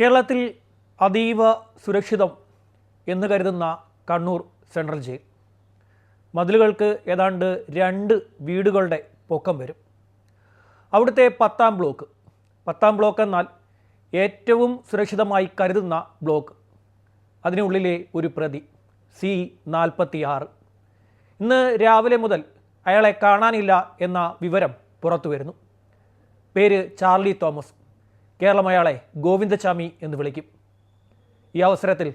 കേരളത്തിൽ അതീവ സുരക്ഷിതം എന്ന് കരുതുന്ന കണ്ണൂർ സെൻട്രൽ ജയിൽ. മതിലുകൾക്ക് ഏതാണ്ട് രണ്ട് വീടുകളുടെ പൊക്കം വരും. അവിടുത്തെ പത്താം ബ്ലോക്ക്. പത്താം ബ്ലോക്ക് എന്നാൽ ഏറ്റവും സുരക്ഷിതമായി കരുതുന്ന ബ്ലോക്ക്. അതിനുള്ളിലെ ഒരു പ്രതി സി നാൽപ്പത്തി ആറ് ഇന്ന് രാവിലെ മുതൽ അയാളെ കാണാനില്ല എന്ന വിവരം പുറത്തു വരുന്നു പേര് ചാർലി തോമസ്. കേരളം അയാളെ ഗോവിന്ദചാമി എന്ന് വിളിക്കും. ഈ അവസരത്തിൽ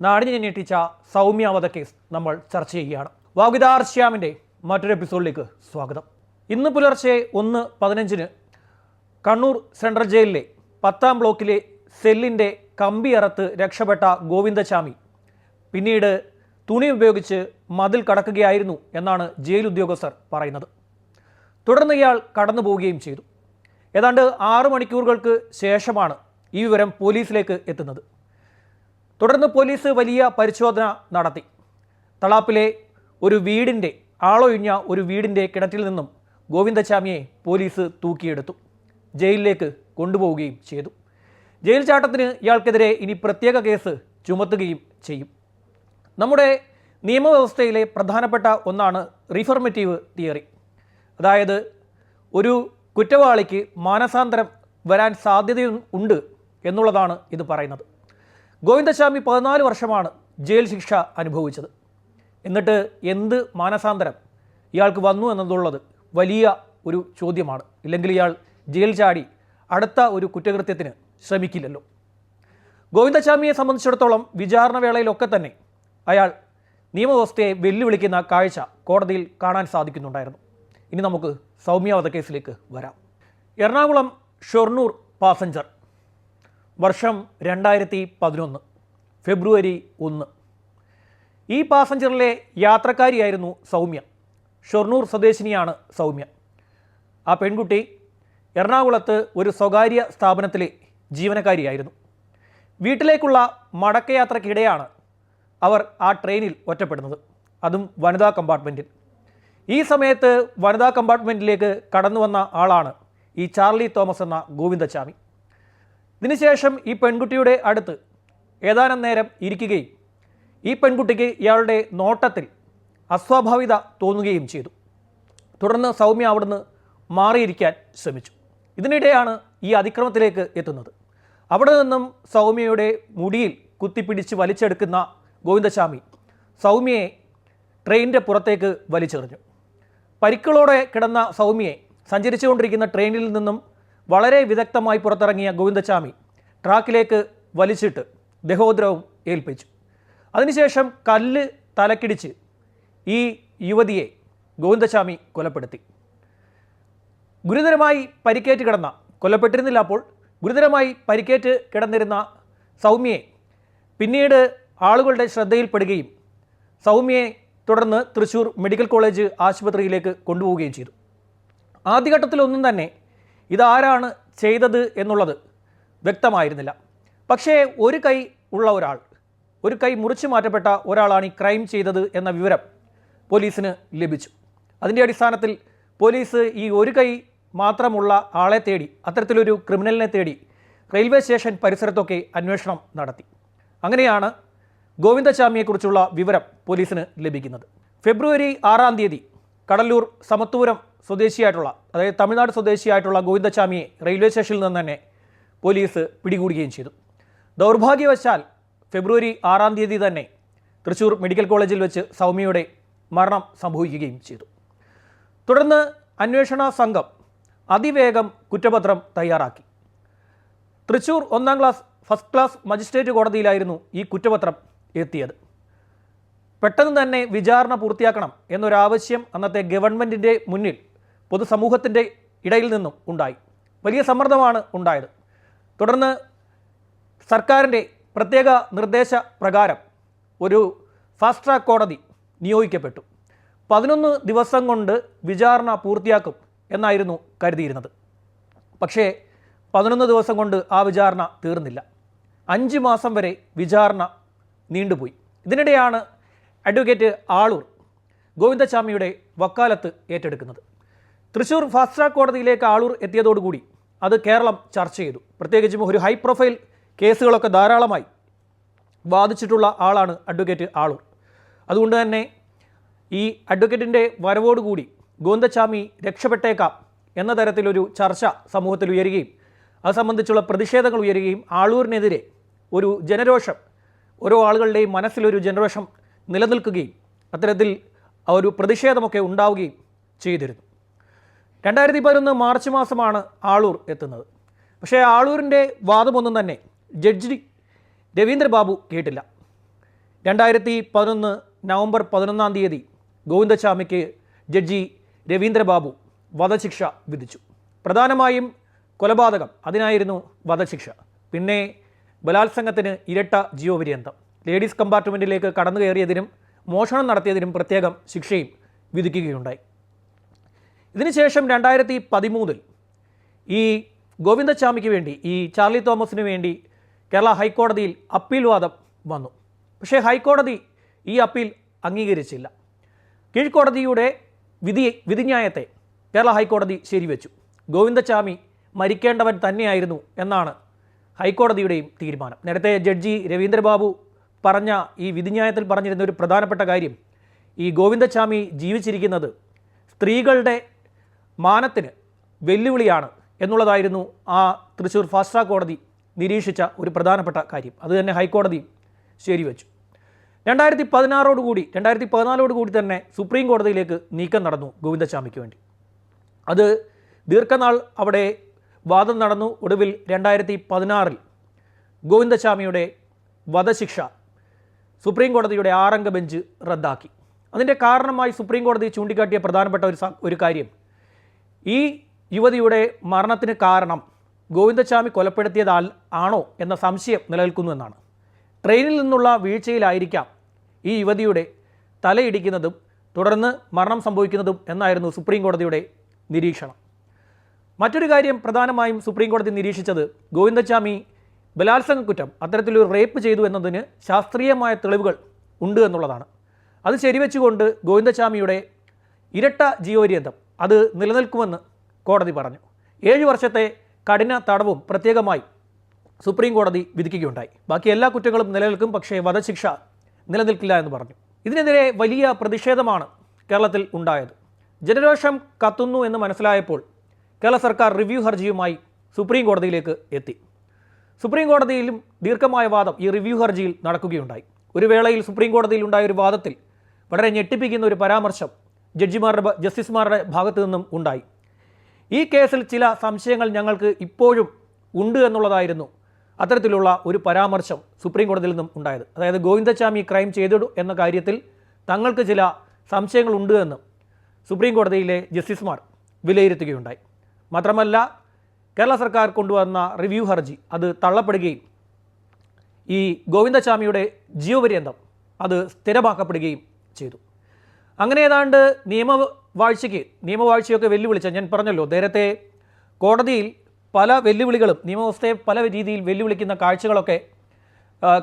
നാടിനെ ഞെട്ടിച്ച സൗമ്യ വധക്കേസ് നമ്മൾ ചർച്ച ചെയ്യുകയാണ്. വാഗിദാർ ശ്യാമിന്റെ മറ്റൊരു എപ്പിസോഡിലേക്ക് സ്വാഗതം. ഇന്ന് പുലർച്ചെ ഒന്ന് പതിനഞ്ചിന് കണ്ണൂർ സെൻട്രൽ ജയിലിലെ പത്താം ബ്ലോക്കിലെ സെല്ലിന്റെ കമ്പി അറത്ത് രക്ഷപ്പെട്ട ഗോവിന്ദചാമി പിന്നീട് തുണി ഉപയോഗിച്ച് മതിൽ കടക്കുകയായിരുന്നു എന്നാണ് ജയിൽ ഉദ്യോഗസ്ഥർ പറയുന്നത്. തുടർന്ന് ഇയാൾ കടന്നു പോവുകയും ചെയ്തു. ഏതാണ്ട് ആറ് മണിക്കൂറുകൾക്ക് ശേഷമാണ് ഈ വിവരം പോലീസിലേക്ക് എത്തുന്നത്. തുടർന്ന് പോലീസ് വലിയ പരിശോധന നടത്തി. തളാപ്പിലെ ഒരു വീടിന്റെ ആളൊഴിഞ്ഞ ഒരു വീടിന്റെ കിണറ്റിൽ നിന്നും ഗോവിന്ദചാമിയെ പോലീസ് തൂക്കിയെടുത്തു. ജയിലിലേക്ക് കൊണ്ടുപോവുകയും ചെയ്തു. ജയിൽ ചാട്ടത്തിന് ഇയാൾക്കെതിരെ ഇനി പ്രത്യേക കേസ് ചുമത്തുകയും ചെയ്യും. നമ്മുടെ നിയമവ്യവസ്ഥയിലെ പ്രധാനപ്പെട്ട ഒന്നാണ് റിഫർമേറ്റീവ് തിയറി. അതായത് ഒരു കുറ്റവാളിക്ക് മാനസാന്തരം വരാൻ സാധ്യതയുണ്ട് എന്നുള്ളതാണ് ഇത് പറയുന്നത്. ഗോവിന്ദസ്വാമി പതിനാല് വർഷമാണ് ജയിൽ ശിക്ഷ അനുഭവിച്ചത്. എന്നിട്ട് എന്ത് മാനസാന്തരം ഇയാൾക്ക് വന്നു എന്നതുള്ളത് വലിയ ഒരു ചോദ്യമാണ്. ഇല്ലെങ്കിൽ ഇയാൾ ജയിൽ ചാടി അടുത്ത ഒരു കുറ്റകൃത്യത്തിന് ശ്രമിക്കില്ലല്ലോ. ഗോവിന്ദസ്വാമിയെ സംബന്ധിച്ചിടത്തോളം വിചാരണ വേളയിലൊക്കെ തന്നെ അയാൾ നിയമവ്യവസ്ഥയെ വെല്ലുവിളിക്കുന്ന കാഴ്ച കോടതിയിൽ കാണാൻ സാധിക്കുന്നുണ്ടായിരുന്നു. ഇനി നമുക്ക് സൗമ്യ വധക്കേസിലേക്ക് വരാം. എറണാകുളം ഷൊർണൂർ പാസഞ്ചർ. വർഷം രണ്ടായിരത്തി പതിനൊന്ന് ഫെബ്രുവരി ഒന്ന്. ഈ പാസഞ്ചറിലെ യാത്രക്കാരിയായിരുന്നു സൗമ്യ. ഷൊർണൂർ സ്വദേശിനിയാണ് സൗമ്യ. ആ പെൺകുട്ടി എറണാകുളത്ത് ഒരു സ്വകാര്യ സ്ഥാപനത്തിലെ ജീവനക്കാരിയായിരുന്നു. വീട്ടിലേക്കുള്ള മടക്കയാത്രക്കിടെയാണ് അവർ ആ ട്രെയിനിൽ ഒറ്റപ്പെടുന്നത്. അതും വനിതാ കമ്പാർട്ട്മെന്റിൽ ഈ സമയത്ത് വനിതാ കമ്പാർട്ട്മെന്റിലേക്ക് കടന്നു വന്ന ആളാണ് ഈ ചാർലി തോമസ് എന്ന ഗോവിന്ദച്ചാമി ഇതിനുശേഷം ഈ പെൺകുട്ടിയുടെ അടുത്ത് ഏതാനും നേരം ഇരിക്കുകയും ഈ പെൺകുട്ടിക്ക് ഇയാളുടെ നോട്ടത്തിൽ അസ്വാഭാവികത തോന്നുകയും ചെയ്തു. തുടർന്ന് സൗമ്യ അവിടുന്ന് മാറിയിരിക്കാൻ ശ്രമിച്ചു. ഇതിനിടെയാണ് ഈ അതിക്രമത്തിലേക്ക് എത്തുന്നത്. അവിടെ നിന്നും സൗമ്യയുടെ മുടിയിൽ കുത്തിപ്പിടിച്ച് വലിച്ചെടുക്കുന്ന ഗോവിന്ദസ്വാമി സൗമ്യയെ ട്രെയിനിന്റെ പുറത്തേക്ക് വലിച്ചെറിഞ്ഞു. പരിക്കുകളോടെ കിടന്ന സൗമ്യയെ സഞ്ചരിച്ചുകൊണ്ടിരിക്കുന്ന ട്രെയിനിൽ നിന്നും വളരെ വിദഗ്ധമായി പുറത്തിറങ്ങിയ ഗോവിന്ദസ്വാമി ട്രാക്കിലേക്ക് വലിച്ചിട്ട് ദേഹോദ്രവം ഏൽപ്പിച്ചു. അതിനുശേഷം കല്ല് തലക്കിടിച്ച് ഈ യുവതിയെ ഗോവിന്ദസ്വാമി കൊലപ്പെടുത്തി. ഗുരുതരമായി പരിക്കേറ്റ് കിടന്ന കൊല്ലപ്പെട്ടിരുന്നില്ല അപ്പോൾ ഗുരുതരമായി പരിക്കേറ്റ് കിടന്നിരുന്ന സൗമ്യയെ പിന്നീട് ആളുകളുടെ ശ്രദ്ധയിൽപ്പെടുകയും സൗമ്യയെ തുടർന്ന് തൃശൂർ മെഡിക്കൽ കോളേജ് ആശുപത്രിയിലേക്ക് കൊണ്ടുപോവുകയും ചെയ്തു. ആദ്യഘട്ടത്തിലൊന്നും തന്നെ ഇതാരാണ് ചെയ്തത് എന്നുള്ളത് വ്യക്തമായിരുന്നില്ല. പക്ഷേ ഒരു കൈ ഉള്ള ഒരാൾ ഒരു കൈ മുറിച്ചു മാറ്റപ്പെട്ട ഒരാളാണ് ഈ ക്രൈം ചെയ്തത് എന്ന വിവരം പോലീസിന് ലഭിച്ചു. അതിന്റെ അടിസ്ഥാനത്തിൽ പോലീസ് ഈ ഒരു കൈ മാത്രമുള്ള ആളെ തേടി അത്തരത്തിലൊരു ക്രിമിനലിനെ തേടി റെയിൽവേ സ്റ്റേഷൻ പരിസരത്തൊക്കെ അന്വേഷണം നടത്തി. അങ്ങനെയാണ് ഗോവിന്ദചാമിയെക്കുറിച്ചുള്ള വിവരം പോലീസിന് ലഭിക്കുന്നത്. ഫെബ്രുവരി ആറാം തീയതി കടലൂർ സമത്തൂരം സ്വദേശിയായിട്ടുള്ള അതായത് തമിഴ്നാട് സ്വദേശിയായിട്ടുള്ള ഗോവിന്ദചാമിയെ റെയിൽവേ സ്റ്റേഷനിൽ നിന്ന് തന്നെ പോലീസ് പിടികൂടുകയും ചെയ്തു. ദൗർഭാഗ്യവശാൽ ഫെബ്രുവരി ആറാം തീയതി തന്നെ തൃശൂർ മെഡിക്കൽ കോളേജിൽ വെച്ച് സൗമ്യയുടെ മരണം സംഭവിക്കുകയും ചെയ്തു. തുടർന്ന് അന്വേഷണ സംഘം അതിവേഗം കുറ്റപത്രം തയ്യാറാക്കി. തൃശൂർ ഒന്നാം ക്ലാസ് ഫസ്റ്റ് ക്ലാസ് മജിസ്ട്രേറ്റ് കോടതിയിലായിരുന്നു ഈ കുറ്റപത്രം എത്തിയത്. പെട്ടെന്ന് തന്നെ വിചാരണ പൂർത്തിയാക്കണം എന്നൊരാവശ്യം അന്നത്തെ ഗവൺമെന്റിന്റെ മുന്നിൽ പൊതുസമൂഹത്തിന്റെ ഇടയിൽ നിന്നും ഉണ്ടായി. വലിയ സമ്മർദ്ദമാണ് ഉണ്ടായത്. തുടർന്ന് സർക്കാരിന്റെ പ്രത്യേക നിർദ്ദേശ പ്രകാരം ഒരു ഫാസ്റ്റ് ട്രാക്ക് കോടതി നിയോഗിക്കപ്പെട്ടു. പതിനൊന്ന് ദിവസം കൊണ്ട് വിചാരണ പൂർത്തിയാക്കും എന്നായിരുന്നു കരുതിയിരുന്നത്. പക്ഷേ പതിനൊന്ന് ദിവസം കൊണ്ട് ആ വിചാരണ തീർന്നില്ല. അഞ്ച് മാസം വരെ വിചാരണ നീണ്ടുപോയി. ഇതിനിടെയാണ് അഡ്വക്കേറ്റ് ആളൂർ ഗോവിന്ദസ്വാമിയുടെ വക്കാലത്ത് ഏറ്റെടുക്കുന്നത്. തൃശൂർ ഫാസ്റ്റ് ട്രാക്ക് കോടതിയിലേക്ക് ആളൂർ എത്തിയതോടുകൂടി അത് കേരളം ചർച്ച ചെയ്തു. പ്രത്യേകിച്ചും ഒരു ഹൈ പ്രൊഫൈൽ കേസുകളൊക്കെ ധാരാളമായി ബാധിച്ചിട്ടുള്ള ആളാണ് അഡ്വക്കേറ്റ് ആളൂർ. അതുകൊണ്ട് തന്നെ ഈ അഡ്വക്കേറ്റിന്റെ വരവോടുകൂടി ഗോന്തച്ചാമി രക്ഷപ്പെട്ടേക്കാം എന്ന തരത്തിലൊരു ചർച്ച സമൂഹത്തിൽ ഉയരുകയും അത് സംബന്ധിച്ചുള്ള പ്രതിഷേധങ്ങൾ ഉയരുകയും ആളൂരിനെതിരെ ഒരു ജനരോഷം ഓരോ ആളുകളുടെയും മനസ്സിലൊരു ജനറേഷൻ നിലനിൽക്കുകയും അത്തരത്തിൽ ഒരു പ്രതിഷേധമൊക്കെ ഉണ്ടാവുകയും ചെയ്തിരുന്നു. രണ്ടായിരത്തി പതിനൊന്ന് മാർച്ച് മാസമാണ് ആളൂർ എത്തുന്നത്. പക്ഷേ ആളൂരിന്റെ വാദമൊന്നും തന്നെ ജഡ്ജി രവീന്ദ്രബാബു കേട്ടില്ല. രണ്ടായിരത്തി പതിനൊന്ന് നവംബർ പതിനൊന്നാം തീയതി ഗോവിന്ദസ്വാമിക്ക് ജഡ്ജി രവീന്ദ്രബാബു വധശിക്ഷ വിധിച്ചു. പ്രധാനമായും കൊലപാതകം അതിനായിരുന്നു വധശിക്ഷ. പിന്നെ ബലാത്സംഗത്തിന് ഇരട്ട ജീവപര്യന്തം ലേഡീസ് കമ്പാർട്ട്മെന്റിലേക്ക് കടന്നു കയറിയതിനും മോഷണം നടത്തിയതിനും പ്രത്യേകം ശിക്ഷയും വിധിക്കുകയുണ്ടായി. ഇതിനുശേഷം രണ്ടായിരത്തി പതിമൂന്നിൽ ഈ ഗോവിന്ദസ്വാമിക്ക് വേണ്ടി ഈ ചാർലി തോമസിന് വേണ്ടി കേരള ഹൈക്കോടതിയിൽ അപ്പീൽ വാദം വന്നു. പക്ഷേ ഹൈക്കോടതി ഈ അപ്പീൽ അംഗീകരിച്ചില്ല. കീഴ്ക്കോടതിയുടെ വിധി വിധിന്യായത്തെ കേരള ഹൈക്കോടതി ശരിവെച്ചു. ഗോവിന്ദസ്വാമി മരിക്കേണ്ടവൻ തന്നെയായിരുന്നു എന്നാണ് ഹൈക്കോടതിയുടെയും തീരുമാനം. നേരത്തെ ജഡ്ജി രവീന്ദ്രബാബു പറഞ്ഞ ഈ വിധിന്യായത്തിൽ പറഞ്ഞിരുന്ന ഒരു പ്രധാനപ്പെട്ട കാര്യം ഈ ഗോവിന്ദസ്വാമി ജീവിച്ചിരിക്കുന്നത് സ്ത്രീകളുടെ മാനത്തിന് വെല്ലുവിളിയാണ് എന്നുള്ളതായിരുന്നു ആ തൃശ്ശൂർ ഫാസ്റ്റ് ട്രാക്ക് കോടതി നിരീക്ഷിച്ച ഒരു പ്രധാനപ്പെട്ട കാര്യം. അത് തന്നെ ഹൈക്കോടതി ശരിവെച്ചു. രണ്ടായിരത്തി പതിനാറോട് കൂടി രണ്ടായിരത്തി പതിനാലോട് കൂടി തന്നെ സുപ്രീം കോടതിയിലേക്ക് നീക്കം നടന്നു ഗോവിന്ദസ്വാമിക്ക് വേണ്ടി. അത് ദീർഘനാൾ അവിടെ വാദം നടന്നു ഒടുവിൽ രണ്ടായിരത്തി പതിനാറിൽ ഗോവിന്ദസ്വാമിയുടെ വധശിക്ഷ സുപ്രീം കോടതിയുടെ ആറംഗ ബെഞ്ച് റദ്ദാക്കി. അതിന്റെ കാരണമായി സുപ്രീം കോടതി ചൂണ്ടിക്കാട്ടിയ പ്രധാനപ്പെട്ട ഒരു ഒരു കാര്യം. ഈ യുവതിയുടെ മരണത്തിന് കാരണം ഗോവിന്ദസ്വാമി കൊലപ്പെടുത്തിയതാൽ ആണോ എന്ന സംശയം നിലനിൽക്കുന്നു എന്നാണ്. ട്രെയിനിൽ നിന്നുള്ള വീഴ്ചയിലായിരിക്കാം ഈ യുവതിയുടെ തലയിടിക്കുന്നതും തുടർന്ന് മരണം സംഭവിക്കുന്നതും എന്നായിരുന്നു സുപ്രീം കോടതിയുടെ നിരീക്ഷണം. മറ്റൊരു കാര്യം പ്രധാനമായും സുപ്രീം കോടതി നിരീക്ഷിച്ചത് ഗോവിന്ദസ്വാമി ബലാത്സംഗ കുറ്റം അത്തരത്തിലൊരു റേപ്പ് ചെയ്തു എന്നതിന് ശാസ്ത്രീയമായ തെളിവുകൾ ഉണ്ട് എന്നുള്ളതാണ്. അത് ശരിവെച്ചുകൊണ്ട് ഗോവിന്ദസ്വാമിയുടെ ഇരട്ട ജീവപര്യന്തം അത് നിലനിൽക്കുമെന്ന് കോടതി പറഞ്ഞു. ഏഴ് വർഷത്തെ കഠിന തടവും പ്രത്യേകമായി സുപ്രീം കോടതി വിധിക്കുകയുണ്ടായി. ബാക്കി എല്ലാ കുറ്റങ്ങളും നിലനിൽക്കും പക്ഷേ വധശിക്ഷ നിലനിൽക്കില്ല എന്ന് പറഞ്ഞു. ഇതിനെതിരെ വലിയ പ്രതിഷേധമാണ് കേരളത്തിൽ ഉണ്ടായത്. ജനരോഷം കത്തുന്നു എന്ന് മനസ്സിലായപ്പോൾ കേരള സർക്കാർ റിവ്യൂ ഹർജിയുമായി സുപ്രീം കോടതിയിലേക്ക് എത്തി. സുപ്രീം കോടതിയിലും ദീർഘമായ വാദം ഈ റിവ്യൂ ഹർജിയിൽ നടക്കുകയുണ്ടായി. ഒരു വേളയിൽ സുപ്രീം കോടതിയിൽ ഉണ്ടായ ഒരു വാദത്തിൽ വളരെ ഞെട്ടിപ്പിക്കുന്ന ഒരു പരാമർശം ജഡ്ജിമാരുടെ ജസ്റ്റിസുമാരുടെ ഭാഗത്തു നിന്നും ഉണ്ടായി. ഈ കേസിൽ ചില സംശയങ്ങൾ ഞങ്ങൾക്ക് ഇപ്പോഴും ഉണ്ട് എന്നുള്ളതായിരുന്നു അത്തരത്തിലുള്ള ഒരു പരാമർശം സുപ്രീം കോടതിയിൽ നിന്നും ഉണ്ടായത്. അതായത് ഗോവിന്ദസ്വാമി ക്രൈം ചെയ്തു എന്ന കാര്യത്തിൽ തങ്ങൾക്ക് ചില സംശയങ്ങളുണ്ട് എന്ന് സുപ്രീം കോടതിയിലെ ജസ്റ്റിസുമാർ വിലയിരുത്തുകയുണ്ടായി. മാത്രമല്ല കേരള സർക്കാർ കൊണ്ടുവന്ന റിവ്യൂ ഹർജി അത് തള്ളപ്പെടുകയും ഈ ഗോവിന്ദസ്വാമിയുടെ ജീവപര്യന്തം അത് സ്ഥിരമാക്കപ്പെടുകയും ചെയ്തു. അങ്ങനെ ഏതാണ്ട് നിയമവാഴ്ചയ്ക്ക് നിയമവാഴ്ചയൊക്കെ വെല്ലുവിളിച്ച ഞാൻ പറഞ്ഞല്ലോ നേരത്തെ കോടതിയിൽ പല വെല്ലുവിളികളും നിയമവ്യവസ്ഥയെ പല രീതിയിൽ വെല്ലുവിളിക്കുന്ന കാഴ്ചകളൊക്കെ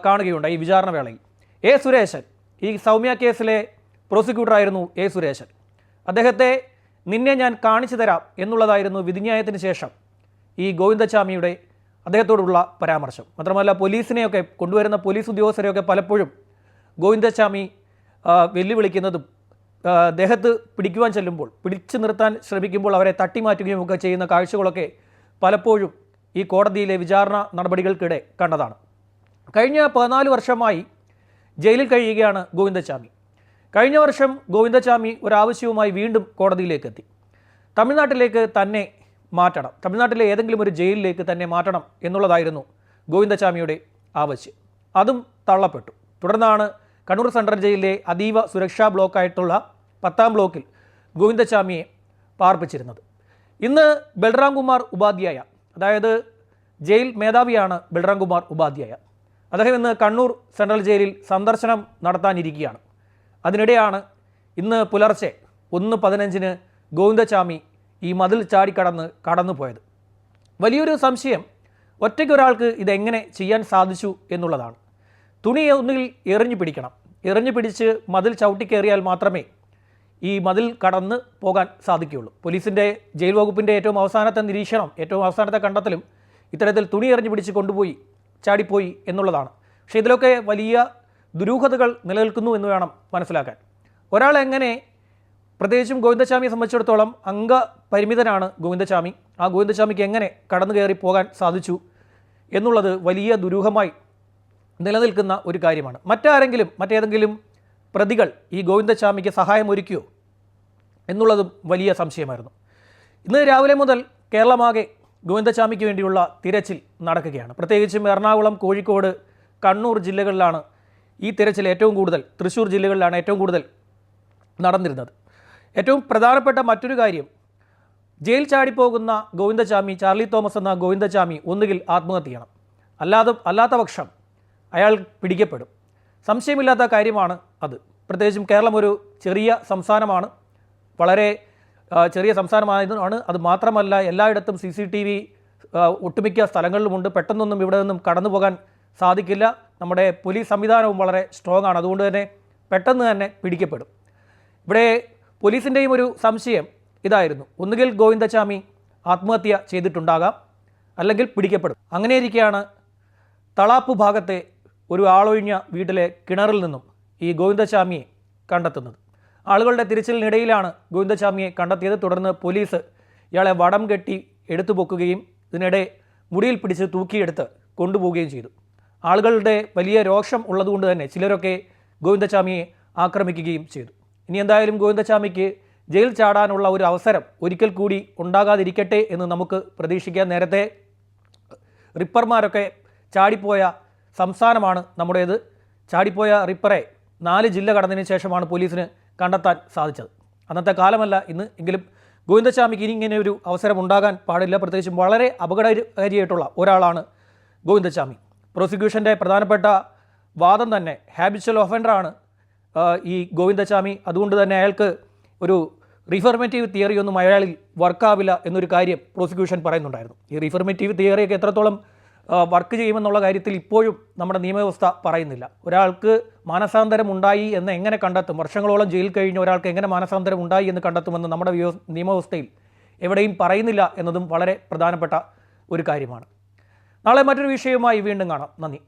കാണുകയുണ്ടായി ഈ വിചാരണ വേളയിൽ. എ സുരേശൻ ഈ സൗമ്യ കേസിലെ പ്രോസിക്യൂട്ടറായിരുന്നു എ സുരേശൻ. അദ്ദേഹത്തെ നിന്നെ ഞാൻ കാണിച്ചു തരാം എന്നുള്ളതായിരുന്നു വിധിന്യായത്തിന് ശേഷം ഈ ഗോവിന്ദസ്വാമിയുടെ അദ്ദേഹത്തോടുള്ള പരാമർശം. മാത്രമല്ല പോലീസിനെയൊക്കെ കൊണ്ടുവരുന്ന പോലീസ് ഉദ്യോഗസ്ഥരെയൊക്കെ പലപ്പോഴും ഗോവിന്ദസ്വാമി വെല്ലുവിളിക്കുന്നതും ദേഹത്ത് പിടിക്കുവാൻ ചെല്ലുമ്പോൾ പിടിച്ചു നിർത്താൻ ശ്രമിക്കുമ്പോൾ അവരെ തട്ടിമാറ്റുകയും ഒക്കെ ചെയ്യുന്ന കാഴ്ചകളൊക്കെ പലപ്പോഴും ഈ കോടതിയിലെ വിചാരണ നടപടികൾക്കിടെ കണ്ടതാണ്. കഴിഞ്ഞ പതിനാല് വർഷമായി ജയിലിൽ കഴിയുകയാണ് ഗോവിന്ദസ്വാമി. കഴിഞ്ഞ വർഷം ഗോവിന്ദസ്വാമി ഒരാവശ്യവുമായി വീണ്ടും കോടതിയിലേക്ക് എത്തി തമിഴ്നാട്ടിലേക്ക് തന്നെ മാറ്റണം. തമിഴ്നാട്ടിലെ ഏതെങ്കിലും ഒരു ജയിലിലേക്ക് തന്നെ മാറ്റണം എന്നുള്ളതായിരുന്നു ഗോവിന്ദസ്വാമിയുടെ ആവശ്യം. അതും തള്ളപ്പെട്ടു. തുടർന്നാണ് കണ്ണൂർ സെൻട്രൽ ജയിലിലെ അതീവ സുരക്ഷാ ബ്ലോക്കായിട്ടുള്ള പത്താം ബ്ലോക്കിൽ ഗോവിന്ദസ്വാമിയെ പാർപ്പിച്ചിരുന്നത്. ഇന്ന് ബൽറാം കുമാർ ഉപാധ്യായ അതായത് ജയിൽ മേധാവിയാണ് ബൽറാം കുമാർ ഉപാധ്യായ. അദ്ദേഹം ഇന്ന് കണ്ണൂർ സെൻട്രൽ ജയിലിൽ സന്ദർശനം നടത്താനിരിക്കുകയാണ്. അതിനിടെയാണ് ഇന്ന് പുലർച്ചെ ഒന്ന് പതിനഞ്ചിന് ഗോവിന്ദസ്വാമി ഈ മതിൽ ചാടിക്കടന്ന് കടന്നു പോയത് വലിയൊരു സംശയം ഒറ്റയ്ക്കൊരാൾക്ക് ഇതെങ്ങനെ ചെയ്യാൻ സാധിച്ചു എന്നുള്ളതാണ്. തുണി ഒന്നുകിൽ എറിഞ്ഞു പിടിക്കണം. എറിഞ്ഞു പിടിച്ച് മതിൽ ചവിട്ടിക്കേറിയാൽ മാത്രമേ ഈ മതിൽ കടന്ന് പോകാൻ സാധിക്കുകയുള്ളൂ. പോലീസിന്റെ ജയിൽ വകുപ്പിന്റെ ഏറ്റവും അവസാനത്തെ നിരീക്ഷണം ഏറ്റവും അവസാനത്തെ കണ്ടെത്തലും ഇത്തരത്തിൽ തുണി എറിഞ്ഞു പിടിച്ച് കൊണ്ടുപോയി ചാടിപ്പോയി എന്നുള്ളതാണ്. പക്ഷേ ഇതിലൊക്കെ വലിയ ദുരൂഹതകൾ നിലനിൽക്കുന്നു എന്ന് വേണം മനസ്സിലാക്കാൻ. ഒരാൾ എങ്ങനെ പ്രത്യേകിച്ചും ഗോവിന്ദസ്വാമിയെ സംബന്ധിച്ചിടത്തോളം അംഗപരിമിതനാണ് ഗോവിന്ദസ്വാമി. ആ ഗോവിന്ദസ്വാമിക്ക് എങ്ങനെ കടന്നു കയറി പോകാൻ സാധിച്ചു എന്നുള്ളത് വലിയ ദുരൂഹമായി നിലനിൽക്കുന്ന ഒരു കാര്യമാണ്. മറ്റാരെങ്കിലും മറ്റേതെങ്കിലും പ്രതികൾ ഈ ഗോവിന്ദസ്വാമിക്ക് സഹായം ഒരുക്കിയോ എന്നുള്ളതും വലിയ സംശയമായിരുന്നു. ഇന്ന് രാവിലെ മുതൽ കേരളമാകെ ഗോവിന്ദസ്വാമിക്ക് വേണ്ടിയുള്ള തിരച്ചിൽ നടക്കുകയാണ്. പ്രത്യേകിച്ചും എറണാകുളം കോഴിക്കോട് കണ്ണൂർ ജില്ലകളിലാണ് ഈ തിരച്ചിൽ ഏറ്റവും കൂടുതൽ തൃശ്ശൂർ ജില്ലകളിലാണ് ഏറ്റവും കൂടുതൽ നടന്നിരുന്നത്. ഏറ്റവും പ്രധാനപ്പെട്ട മറ്റൊരു കാര്യം ജയിൽ ചാടിപ്പോകുന്ന ഗോവിന്ദചാമി ചാർലി തോമസ് എന്ന ഗോവിന്ദചാമി ഒന്നുകിൽ ആത്മഹത്യ ചെയ്യണം. അല്ലാതെ അല്ലാത്ത പക്ഷം അയാൾ പിടിക്കപ്പെടും. സംശയമില്ലാത്ത കാര്യമാണ് അത്. പ്രത്യേകിച്ചും കേരളം ഒരു ചെറിയ സംസ്ഥാനമാണ്. വളരെ ചെറിയ സംസ്ഥാനമായതാണ് അത് മാത്രമല്ല എല്ലായിടത്തും സി സി ടി വി ഒട്ടുമിക്ക സ്ഥലങ്ങളിലുമുണ്ട്. പെട്ടെന്നൊന്നും ഇവിടെ നിന്നും കടന്നു പോകാൻ സാധിക്കില്ല. നമ്മുടെ പോലീസ് സംവിധാനവും വളരെ സ്ട്രോങ് ആണ്. അതുകൊണ്ട് തന്നെ പെട്ടെന്ന് തന്നെ പിടിക്കപ്പെടും. ഇവിടെ പോലീസിന്റെയും ഒരു സംശയം ഇതായിരുന്നു. ഒന്നുകിൽ ഗോവിന്ദചാമി ആത്മഹത്യ ചെയ്തിട്ടുണ്ടാകാം അല്ലെങ്കിൽ പിടിക്കപ്പെടും. അങ്ങനെയിരിക്കെയാണ് തളാപ്പ് ഭാഗത്തെ ഒരു ആളൊഴിഞ്ഞ വീട്ടിലെ കിണറിൽ നിന്നും ഈ ഗോവിന്ദചാമിയെ കണ്ടെത്തുന്നത്. ആളുകളുടെ തിരച്ചിലിനിടയിലാണ് ഗോവിന്ദചാമിയെ കണ്ടെത്തിയത്. തുടർന്ന് പോലീസ് ഇയാളെ വടം കെട്ടി എടുത്തു പൊക്കുകയും ഇതിനിടെ മുടിയിൽ പിടിച്ച് തൂക്കിയെടുത്ത് കൊണ്ടുപോവുകയും ചെയ്തു. ആളുകളുടെ വലിയ രോഷം ഉള്ളതുകൊണ്ട് തന്നെ ചിലരൊക്കെ ഗോവിന്ദചാമിയെ ആക്രമിക്കുകയും ചെയ്തു. ഇനി എന്തായാലും ഗോവിന്ദചാമിക്ക് ജയിൽ ചാടാനുള്ള ഒരു അവസരം ഒരിക്കൽ കൂടി ഉണ്ടാകാതിരിക്കട്ടെ എന്ന് നമുക്ക് പ്രതീക്ഷിക്കാം. നേരത്തെ റിപ്പർമാരൊക്കെ ചാടിപ്പോയ സംസ്ഥാനമാണ് നമ്മുടേത്. ചാടിപ്പോയ റിപ്പറെ നാല് ജില്ല കടന്നതിന് ശേഷമാണ് പോലീസിന് കണ്ടെത്താൻ സാധിച്ചത്. അന്നത്തെ കാലമല്ല ഇന്ന് എങ്കിലും ഗോവിന്ദസ്വാമിക്ക് ഇനി ഇങ്ങനെ ഒരു അവസരം ഉണ്ടാകാൻ പാടില്ല. പ്രത്യേകിച്ചും വളരെ അപകടകാരിയായിട്ടുള്ള ഒരാളാണ് ഗോവിന്ദസ്വാമി. പ്രോസിക്യൂഷന്റെ പ്രധാനപ്പെട്ട വാദം തന്നെ ഹാബിച്വൽ ഒഫൻഡറാണ് ഈ ഗോവിന്ദസ്വാമി അതുകൊണ്ട് തന്നെ അയാൾക്ക് ഒരു റിഫർമേറ്റീവ് തിയറി ഒന്നും അയാളിൽ വർക്കാവില്ല എന്നൊരു കാര്യം പ്രോസിക്യൂഷൻ പറയുന്നുണ്ടായിരുന്നു. ഈ റിഫർമേറ്റീവ് തിയറിയൊക്കെ എത്രത്തോളം വർക്ക് ചെയ്യുമെന്നുള്ള കാര്യത്തിൽ ഇപ്പോഴും നമ്മുടെ നിയമവ്യവസ്ഥ പറയുന്നില്ല. ഒരാൾക്ക് മാനസാന്തരം ഉണ്ടായി എന്ന് എങ്ങനെ കണ്ടെത്തും? വർഷങ്ങളോളം ജയിൽ കഴിഞ്ഞ ഒരാൾക്ക് എങ്ങനെ മാനസാന്തരം ഉണ്ടായി എന്ന് കണ്ടെത്തുമെന്ന് നമ്മുടെ വ്യവ- നിയമവ്യവസ്ഥയിൽ എവിടെയും പറയുന്നില്ല എന്നതും വളരെ പ്രധാനപ്പെട്ട ഒരു കാര്യമാണ്. നാളെ മറ്റൊരു വിഷയവുമായി വീണ്ടും കാണാം. നന്ദി.